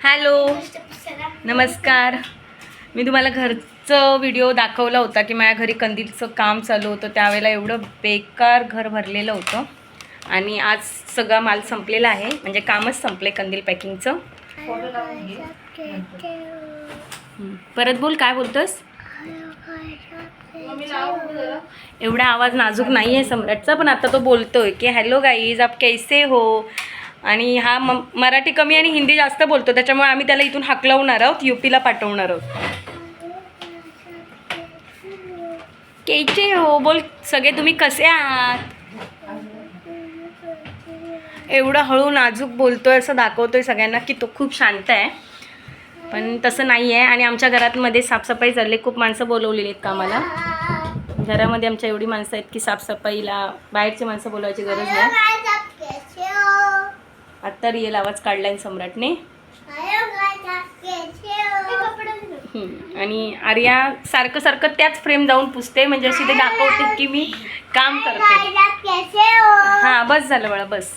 Hello. नमस्कार. मी तुम्हाला घरचं व्हिडिओ दाखवला होता की माझ्या घरी कंदीलचं काम चालू होतं. त्यावेळेला एवढं बेकार घर भरलेलं होतं. आणि आज सगळा माल संपलेला आहे. म्हणजे कामच संपले कंदील पॅकिंगचं. परत बोल काय बोलतोस? एवढा आवाज नाजूक नाही आहे सम्राटचा पण आता तो बोलतोय की हॅलो गाईज आप कैसे हो? आणि हा म मराठी कमी आणि हिंदी जास्त बोलतो त्याच्यामुळे आम्ही त्याला इथून हाकलवणार आहोत यू पीला पाठवणार आहोत. केचे हो बोल सगळे तुम्ही कसे आहात? एवढं हळू नाजूक बोलतोय असं दाखवतोय सगळ्यांना की तो खूप शांत आहे. पण तसं नाही आहे आणि आमच्या घरातमध्ये साफसफाई चालली खूप माणसं बोलवलेली आहेत कामाला. घरामध्ये आमच्या एवढी माणसं आहेत की साफसफाईला बाहेरची माणसं बोलवायची गरज नाही. आत्ता रिअल आवाज काढलाय सम्राटने. आणि आर्या सारखं सारखं त्याच फ्रेम जाऊन पुसते म्हणजे अशी ते दाखवते की मी काम करते. हां बस झालं बाळा बस.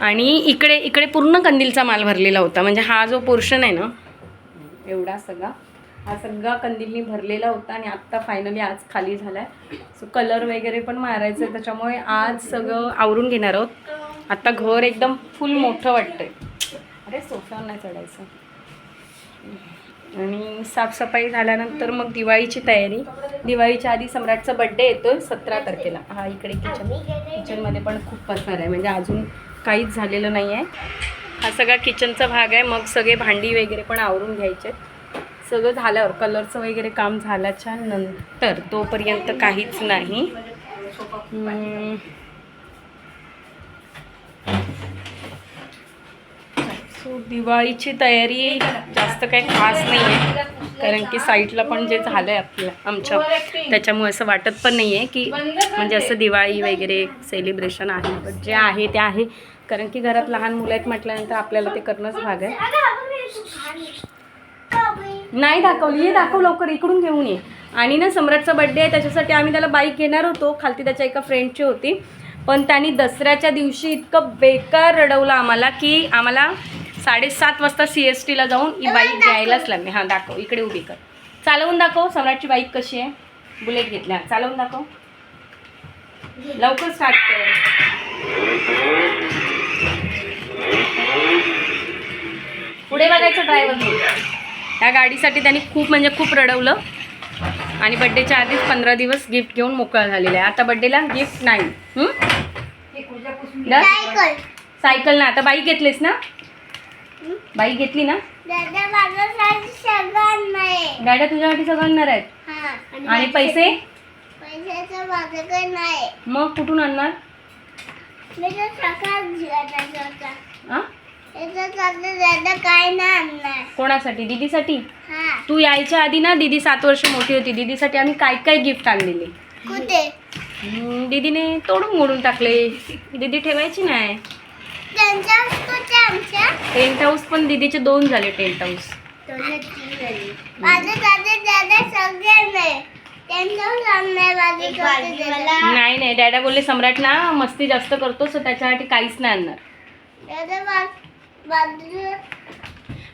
आणि इकडे इकडे पूर्ण कंदीलचा माल भरलेला होता म्हणजे हा जो पोर्शन आहे ना एवढा सगळा हा सगळा कंदीलनी भरलेला होता आणि आत्ता फायनली आज खाली झाला आहे सो कलर वगैरे पण मारायचं आहे त्याच्यामुळे आज सगळं आवरून घेणार आहोत. आता घर एकदम फुल मोठं वाटतंय. अरे सोफ्यावर नाही चढायचं. आणि साफसफाई झाल्यानंतर मग दिवाळीची तयारी. दिवाळीच्या आधी सम्राटचा बड्डे येतो सतरा तारखेला. हा इकडे किचन किचनमध्ये पण खूप पसार आहे. म्हणजे अजून काहीच झालेलं नाही आहे. हा सगळा किचनचा भाग आहे. मग सगळे भांडी वगैरे पण आवरून घ्यायचे सगळं झाल्यावर कलरचं वगैरे काम झाल्याच्यानंतर तोपर्यंत काहीच नाही. सो दिवाळीची तयारी जास्त काही खास नाही आहे कारण की साईटला पण जे झालं आहे आपल्या आमच्या त्याच्यामुळे असं वाटत पण नाही आहे की म्हणजे असं दिवाळी वगैरे सेलिब्रेशन आहे. बट जे आहे ते आहे. कारण की घरात लहान मुलं आहेत म्हटल्यानंतर आपल्याला ते करणंच भाग आहे. नाही दाखवली. ये दाखव लवकर. इकडून घेऊन ये. आणि ना सम्राटचा बड्डे आहे. त्याच्यासाठी आम्ही त्याला बाईक घेणार होतो. खालती त्याच्या एका फ्रेंडची होती. पण त्यांनी दसऱ्याच्या दिवशी इतकं बेकार रडवलं आम्हाला की आम्हाला साडेसात वाजता सी एस टीला जाऊन ही बाईक घ्यायलाच लागली. हां दाखव. इकडे उभी कर. चालवून दाखव. सम्राटची बाईक कशी आहे. बुलेट घेतल्या. चालवून दाखव. लवकर स्टार्ट कर. पुढे बघायचं ड्रायव्हर ह्या गाडीसाठी त्यांनी खूप म्हणजे खूप रडवलं. आणि बड्डेच्या आधीच पंधरा दिवस गिफ्ट घेऊन मोकळा झालेला आहे. आता बड्डेला गिफ्ट नाही? सायकल ना. आता बाईक घेतलीस ना? बाईक घेतली ना? गाड्या तुझ्यासाठी सगळं आणणार आहेत? आणि पैसे? पैशाचं माझ्याकडे नाही. मग कुठून आणणार? कोणासाठी? दीदीसाठी? हा. तू यायच्या आधी ना दीदी सात वर्ष मोठी होती. दीदीसाठी आम्ही काय काय गिफ्ट आणलेले? कुठे? दीदीने तोडून मोडून टाकले. दीदी ठेवायची नाही. टेंट हाऊस पण दीदीचे दोन झाले टेंट हाऊस माझे दादा दादा सगळे नाही नाही नाही डॅडा बोलले सम्राट ना मस्ती जास्त करतो सो त्याच्यासाठी काहीच नाही आणणार.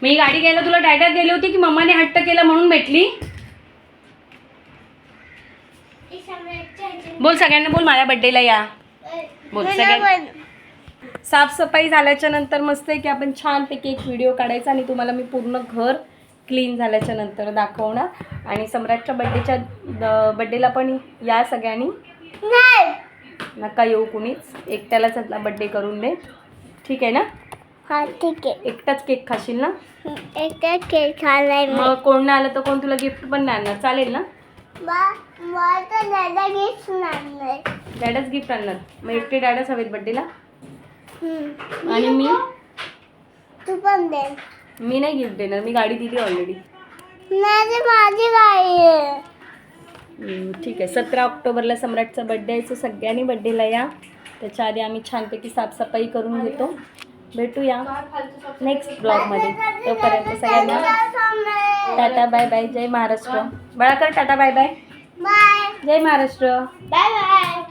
मी गाडी घ्यायला तुला डॅडा गेली होती की मम्माने हट्ट केला म्हणून भेटली? बोल सगळ्यांना बोल माझ्या बड्डेला या. बोल सगळ्या साफसफाई झाल्याच्यानंतर मस्त आहे की आपण छानपैकी एक व्हिडिओ काढायचा आणि तुम्हाला मी पूर्ण घर क्लीन झाल्याच्यानंतर दाखवणार. आणि सम्राटच्या बड्डेच्या बड्डेला पण या सगळ्यांनी. नाही. नका येऊ कुणीच. एकट्यालाच आपला बड्डे करून दे. ठीक आहे ना? हा ठीक आहे. एकटाच केक खाशील ना? एकटा खेळ खाल्लाय मी. मग कोण नाही आलं तर कोण तुला गिफ्ट पण नाही आणणार. चालेल ना? डॅडाच गिफ्ट आणणार. मग एकटे डॅडाच हवेत बड्डेला. आणि मी? तू पण दे. मी नाही गिफ्ट देणार मी गाडी दिली ऑलरेडी नाही माझी गाडी आहे. ठीक आहे. सतरा ऑक्टोबरला सम्राटचा बड्डे आहे सो सगळ्यांनी बड्डेला या. त्याच्या आधी आम्ही छानपैकी साफसफाई करून घेतो. भेटूया नेक्स्ट ब्लॉगमध्ये तोपर्यंत सगळ्यांना टाटा बाय बाय जय महाराष्ट्र. बळाकर टाटा बाय बाय जय महाराष्ट्र. Bye bye